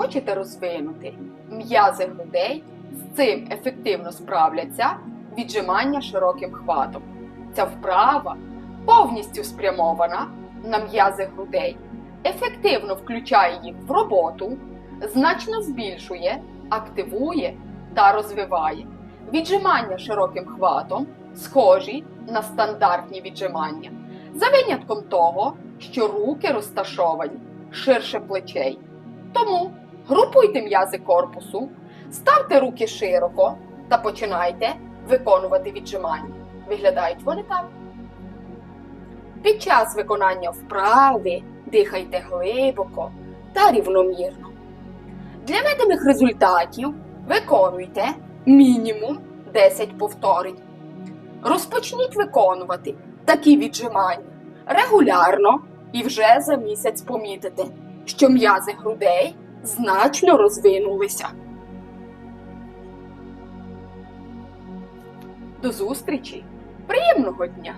хочете розвинути м'язи грудей, з цим ефективно справляться віджимання широким хватом. Ця вправа повністю спрямована на м'язи грудей, ефективно включає їх в роботу, значно збільшує, активує та розвиває. Віджимання широким хватом схожі на стандартні віджимання, за винятком того, що руки розташовані ширше плечей. Тому групуйте м'язи корпусу, ставте руки широко та починайте виконувати віджимання. Виглядають вони так. Під час виконання вправи дихайте глибоко та рівномірно. Для видимих результатів виконуйте мінімум 10 повторень. Розпочніть виконувати такі віджимання регулярно і вже за місяць помітите, що м'язи грудей значно розвинулися. До зустрічі! Приємного дня!